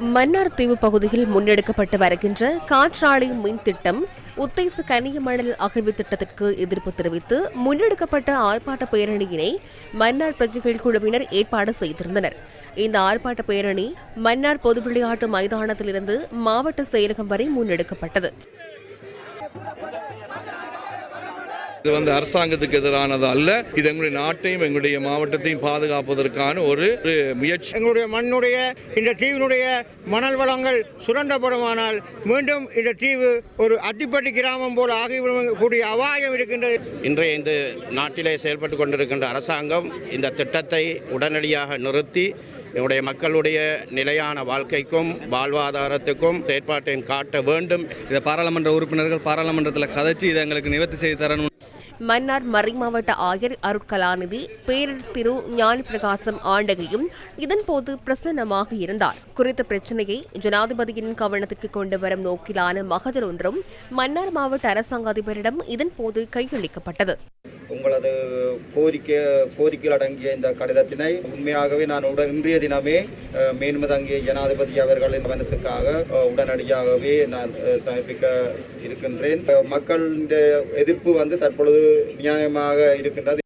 மன்னார் தீவு பகுதியில் முன்னெடுக்கப்பட்டு வருகின்ற காற்றாலை மின் திட்டம் உத்தேச கனியமணல் அகழ்வு திட்டத்திற்கு எதிர்ப்பு தெரிவித்து முன்னெடுக்கப்பட்ட ஆர்ப்பாட்ட பேரணியினை மன்னார் பிரஜைகள் குழுவினர் ஏற்பாடு செய்திருந்தனர். இந்த ஆர்ப்பாட்ட பேரணி மன்னார் பொது விளையாட்டு மைதானத்திலிருந்து மாவட்ட செயலகம் வரை முன்னெடுக்கப்பட்டது. இது வந்து அரசாங்கத்துக்கு எதிரானது அல்ல. இது எங்களுடைய நாட்டையும் எங்களுடைய மாவட்டத்தையும் பாதுகாப்பதற்கான ஒரு முயற்சி. எங்களுடைய மண்ணுடைய இந்த தீவினுடைய மணல் வளங்கள் சுரண்டப்படுமானால் மீண்டும் இந்த தீவு ஒரு அத்திப்பட்டி கிராமம் போல ஆகிவிடக்கூடிய அபாயம் இருக்கின்றது. இன்றைய இந்த நாட்டிலே செயல்பட்டு கொண்டிருக்கின்ற அரசாங்கம் இந்த திட்டத்தை உடனடியாக நிறுத்தி எங்களுடைய மக்களுடைய நிலையான வாழ்க்கைக்கும் வாழ்வாதாரத்துக்கும் செயற்பாட்டையும் காட்ட வேண்டும். இதை பாராளுமன்ற உறுப்பினர்கள் பாராளுமன்றத்தில் கதைச்சு இதை எங்களுக்கு நிவர்த்தி செய்து தரணும். மன்னார் மறைமாவட்ட ஆயர் அருட்கலாநிதி பேரர் திரு ஞான பிரகாசம் ஆண்டகையும் இதன்போது பிரசன்னமாக இருந்தார். குறித்த பிரச்சினையை ஜனாதிபதியின் கவனத்திற்கு கொண்டு வரும் நோக்கிலான மகஜர் ஒன்றும் மன்னார் மாவட்ட அரசாங்க அதிபரிடம் இதன்போது கையளிக்கப்பட்டது. உங்களது கோரிக்கை கோரிக்கையில் அடங்கிய இந்த கடிதத்தினை உண்மையாகவே நான் உடன் இன்றைய தினமே மேன்மதங்கிய ஜனாதிபதி அவர்களின் கவனத்துக்காக உடனடியாகவே நான் சமர்ப்பிக்க இருக்கின்றேன். மக்களின் எதிர்ப்பு வந்து தற்பொழுது நியாயமாக இருக்கின்றது.